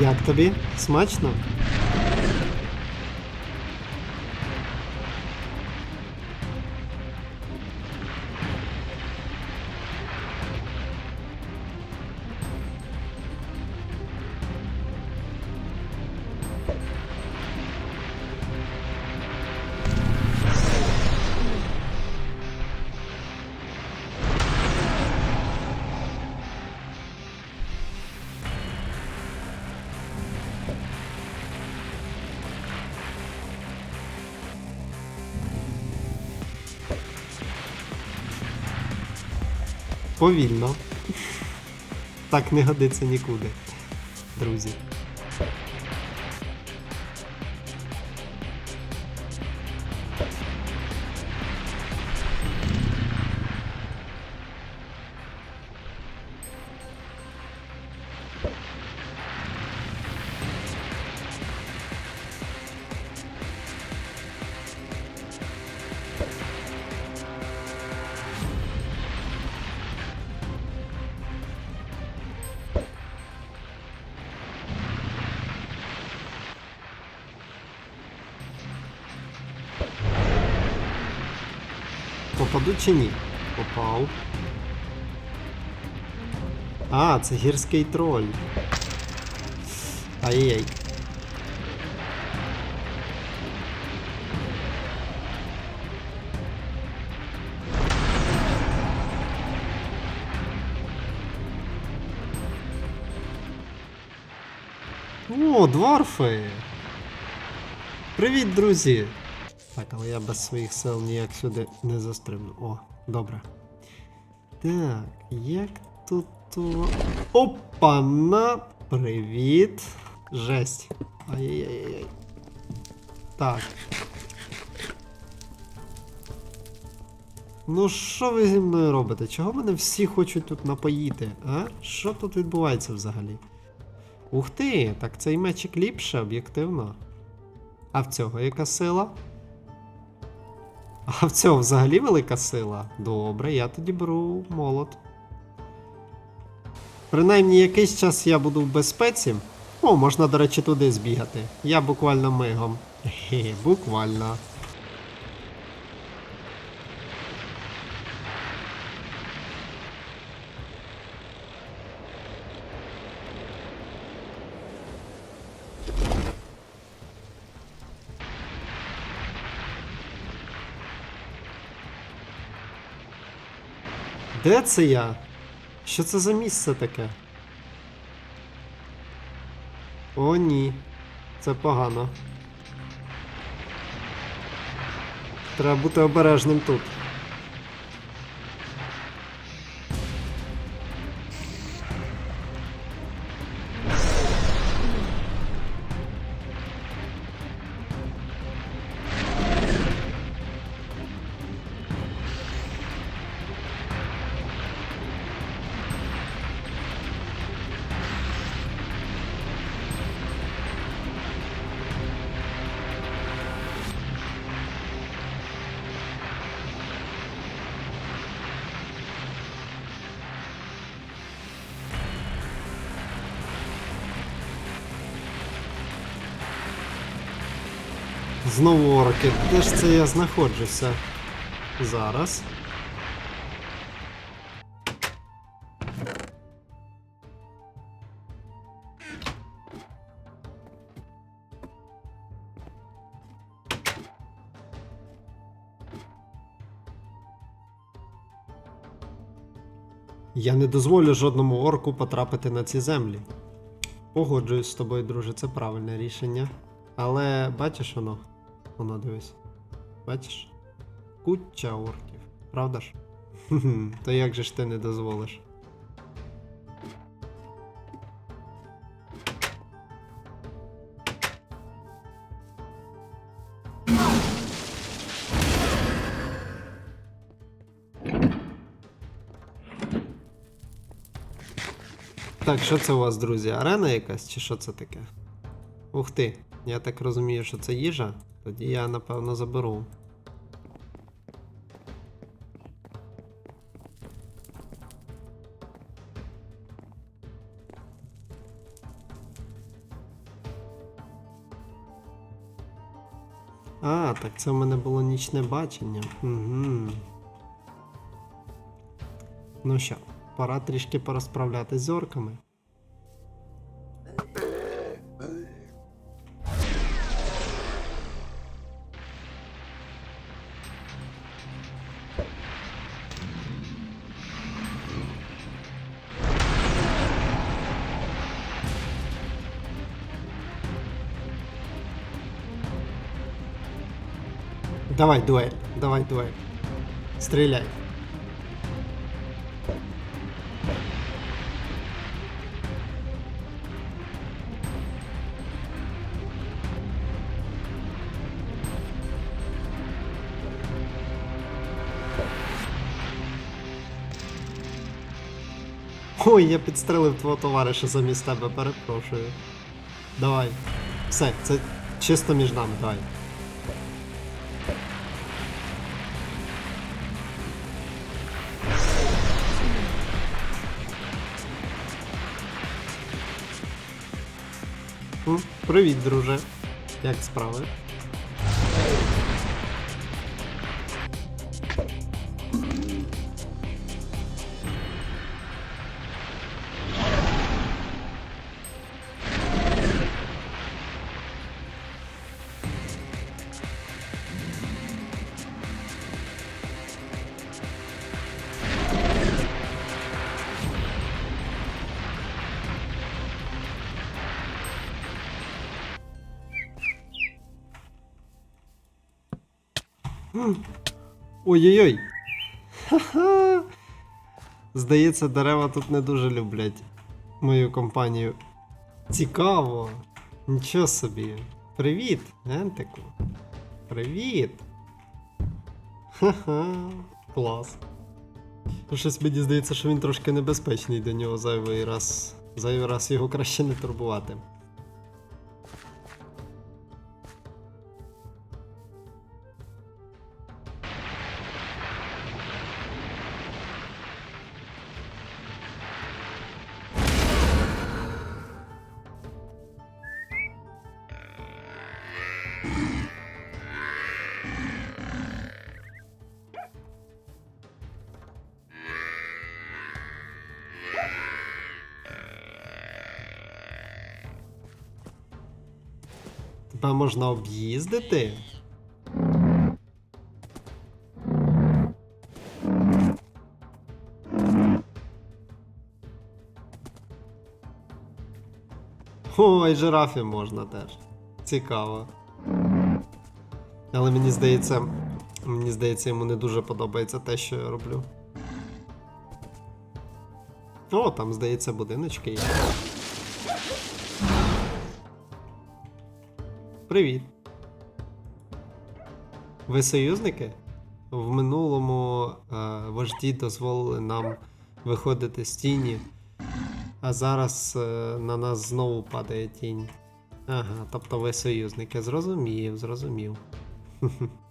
Як тобі? Смачно? Повільно. Так не годиться нікуди, друзі. Попаду чи ні? Попав. А, це гірський троль. Ай-яй. О, дворфи! Привіт, друзі! Так, але я без своїх сил ніяк сюди не застрибну. О, добре. Так, як тут. Опа-на! Привіт! Жесть. Ай-яй-яй-яй. Так. Ну, що ви зі мною робите? Чого мене всі хочуть тут напоїти? А? Що тут відбувається взагалі? Ух ти! Так цей мечик ліпше, об'єктивно. А в цього яка сила? А в цьому взагалі велика сила? Добре, я тоді беру молот. Принаймні якийсь час я буду в безпеці. О, можна, до речі, туди збігати. Я буквально мигом. Хе, буквально. Де це я? Що це за місце таке? О, ні. Це погано. Треба бути обережним тут. Знову орки. Де ж це я знаходжуся? Зараз. Я не дозволю жодному орку потрапити на ці землі. Погоджуюсь з тобою, друже, це правильне рішення. Але бачиш воно? Воно дивись. Бачиш? Куча орків, правда ж? То як же ж ти не дозволиш? Так, що це у вас, друзі? Арена якась чи що це таке? Ух ти, я так розумію, що це їжа. Тоді я напевно заберу. А, так це в мене було нічне бачення. Угу. Ну що, пора трішки порозправлятись з орками. Давай, дуэль, давай, дуэль. Стреляй. Ой, я підстрелив твого товариша замість тебе, перепрошую. Давай. Все, це чисто між нами, давай. Привіт, друже. Як справи? Ой-ой-ой. Здається, дерева тут не дуже люблять мою компанію. Цікаво. Нічого собі. Привіт, Ентику. Привіт. Ха-ха. Клас. Щось мені здається, що він трошки небезпечний до нього зайвий раз. Зайвий раз його краще не турбувати. Тебе можна об'їздити? Ой, жирафі можна теж. Цікаво. Але мені здається, мені здається, йому не дуже подобається те, що я роблю. О, там, здається, будиночки є. Привіт. Ви союзники? В минулому е, вожді дозволили нам виходити з тіні, а зараз е, на нас знову падає тінь. Ага, тобто ви союзники. Зрозумів, зрозумів.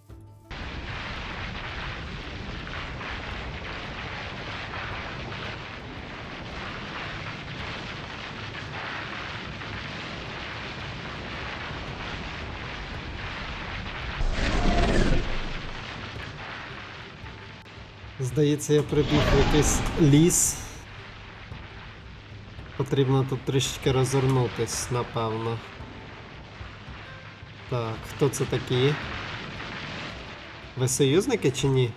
Здається, я прибіг в якийсь ліс. Потрібно тут трішечки розвернутись, напевно. Так, хто це такі? Ви союзники чи ні?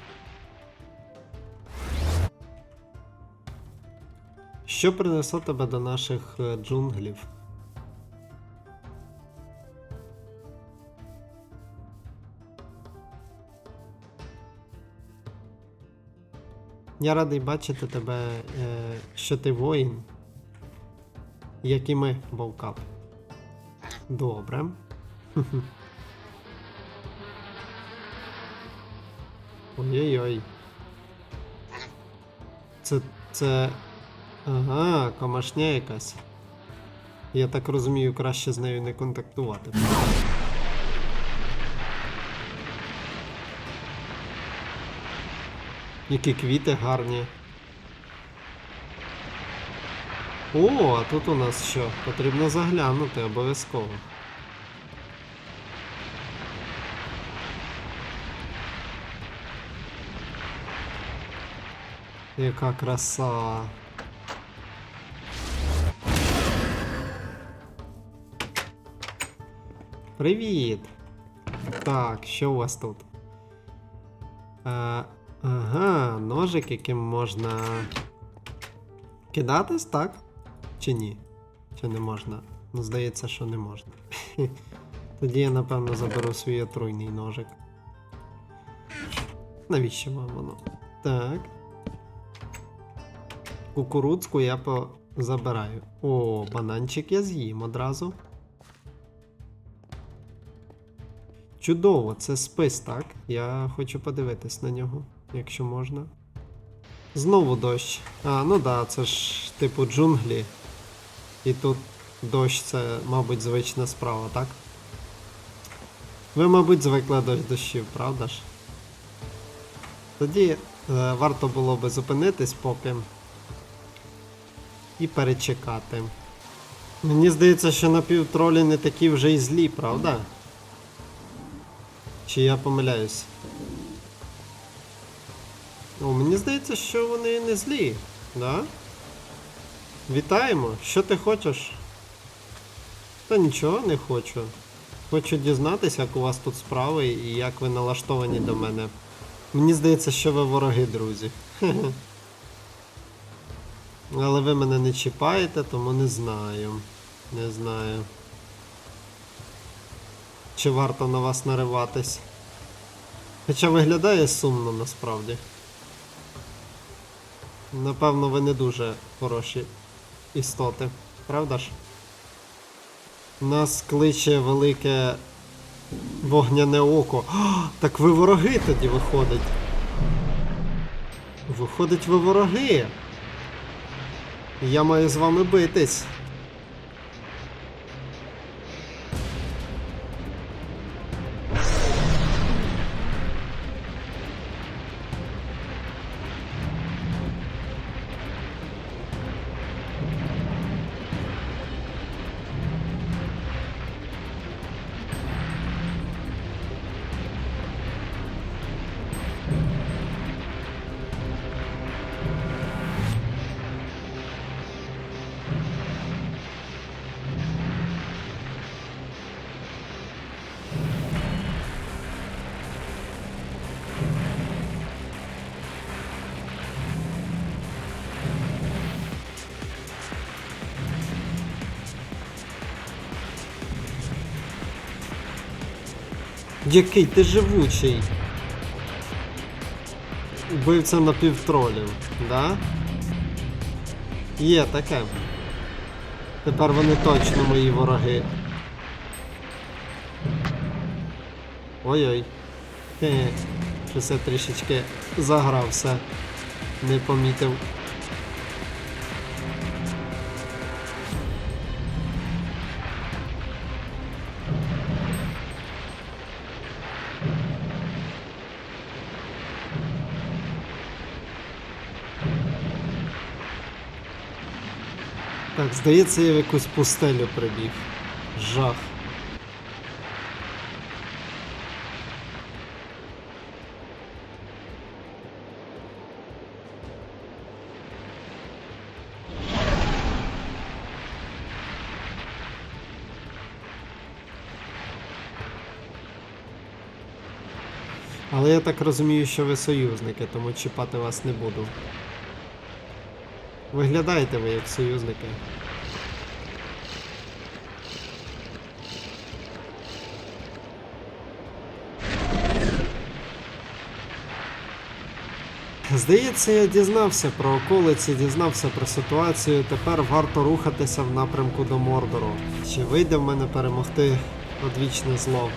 Що принесло тебе до наших е, джунглів? Я радий бачити тебе, е, що ти воїн, як і ми, Вовкап. Добре. Ой-ой-ой. Це. це. Ага, комашня якась. Я так розумію, краще з нею не контактувати. Які квіти гарні. О, а тут у нас що? Потрібно заглянути обов'язково. Яка краса. Привіт! Так, що у вас тут? Ага, ножик, яким можна кидатись, так? Чи ні? Чи не можна? Ну, здається, що не можна. Тоді я, напевно, заберу свій отруйний ножик. Навіщо вам воно? Так. Кукурудзку я забираю. О, бананчик я з'їм одразу. Чудово, це спис, так? Я хочу подивитись на нього, якщо можна. Знову дощ. А, ну да, це ж типу джунглі. І тут дощ це, мабуть, звична справа, так? Ви, мабуть, звикли до дощів, правда ж? Тоді е, варто було би зупинитись поки і перечекати. Мені здається, що напівтролі не такі вже й злі, правда? Чи я помиляюсь? О, мені здається, що вони не злі, да? Вітаємо! Що ти хочеш? Та нічого не хочу. Хочу дізнатися, як у вас тут справи і як ви налаштовані до мене. Мені здається, що ви вороги, друзі. Але ви мене не чіпаєте, тому не знаю. Не знаю. Чи варто на вас нариватись? Хоча виглядає сумно насправді. Напевно, ви не дуже хороші істоти, правда ж? Нас кличе велике вогняне око. О, так ви вороги тоді виходить. Виходить, ви вороги. Я маю з вами битись. Який ти живучий. Убивця напівтролів, да? Є таке. Тепер вони точно мої вороги. Ой-ой. Хе, щось я трішечки загрався. Не помітив. Здається, я в якусь пустелю прибіг. Жах. Але я так розумію, що ви союзники, тому чіпати вас не буду. Виглядаєте ви як союзники. Здається, я дізнався про околиці, дізнався про ситуацію. Тепер варто рухатися в напрямку до Мордору. Чи вийде в мене перемогти одвічне зло?